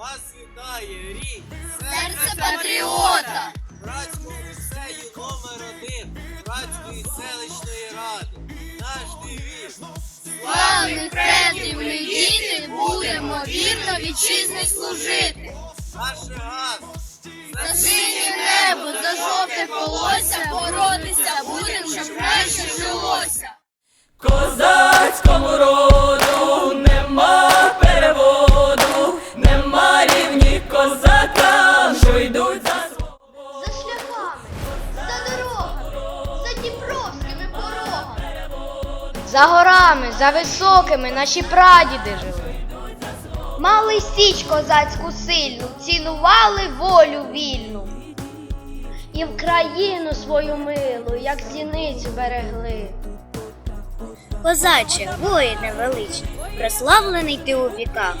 Вас вітає рік! Серце патріота! Братського ліцею номер один, Братської селищної ради. Наш девіз! Славних предків ми діти, будемо вірно вітчизни служити. Наше газ! За синє небо, за жовте За горами, за високими наші прадіди жили. Мали січ козацьку сильну, цінували волю вільну. І в країну свою милу, як зіницю берегли. Козаче, воїне величний, прославлений ти у віках.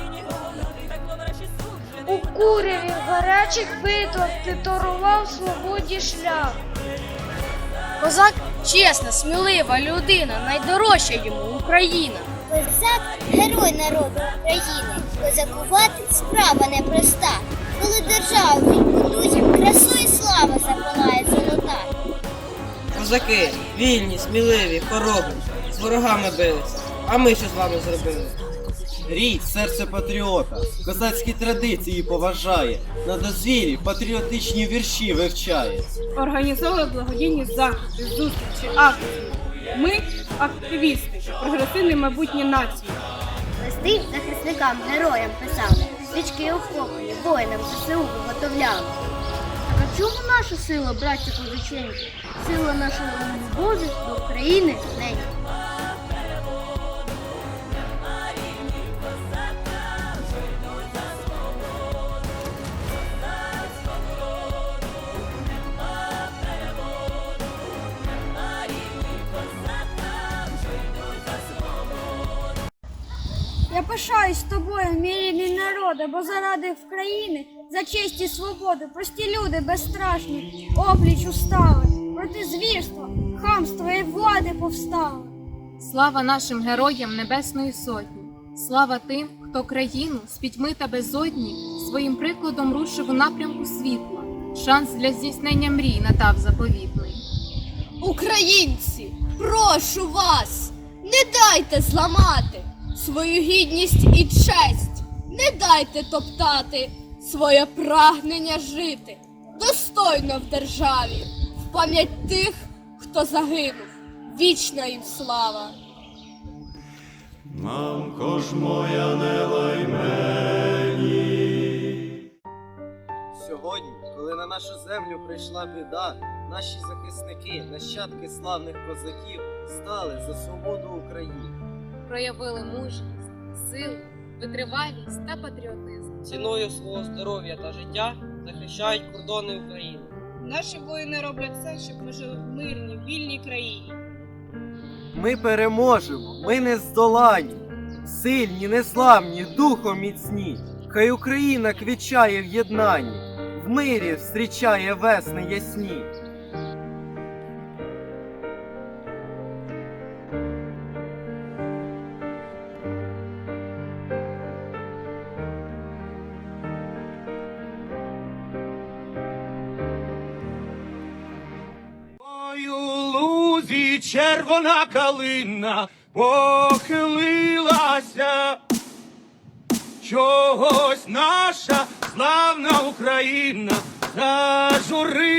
У куряві гарячих битвах ти торував свободі шлях. Козак чесна, смілива людина, найдорожча йому Україна. Козак герой народу України. Козакувати справа непроста. Коли державу він красу і слава запалає золота. Козаки, вільні, сміливі, хоробрі, з ворогами билися. А ми що з вами зробили? Рід, серце патріота, козацькі традиції поважає, на дозвіллі патріотичні вірші вивчає. організовували благодійні заходи, зустрічі, акції. Ми активісти, прогресивне майбутнє нації. Листи захисникам, героям писали, свічки охоплені, воїнам ЗСУ виготовляли. Так а чому наша сила, браття козаченьки? Сила любові до України неньки. Пишаюсь тобою, мій рідний народе, бо заради України, за честь і свободу, прості люди безстрашні, опліч устали, проти звірства, хамства і влади повстали. Слава нашим героям Небесної Сотні! Слава тим, хто країну з пітьми та безодні своїм прикладом рушив у напрямку світла. Шанс для здійснення мрій надав заповітний. Українці, прошу вас, не дайте зламати свою гідність і честь, не дайте топтати своє прагнення жити достойно в державі, в пам'ять тих, хто загинув. Вічна їм слава! Мамко ж моя не лай мені. Сьогодні, коли на нашу землю прийшла біда, наші захисники, нащадки славних козаків, стали за свободу України. Проявили мужність, силу, витривалість та патріотизм. ціною свого здоров'я та життя захищають кордони України. Наші воїни роблять все, щоб ми жили в мирній, вільній країні. Ми переможемо, ми не здолані, сильні, незламні, духом міцні. Хай Україна квічає в єднанні, в мирі зустрічає весни ясні. Лузі червона калина похилилася. Чогось наша славна Україна зажурилася.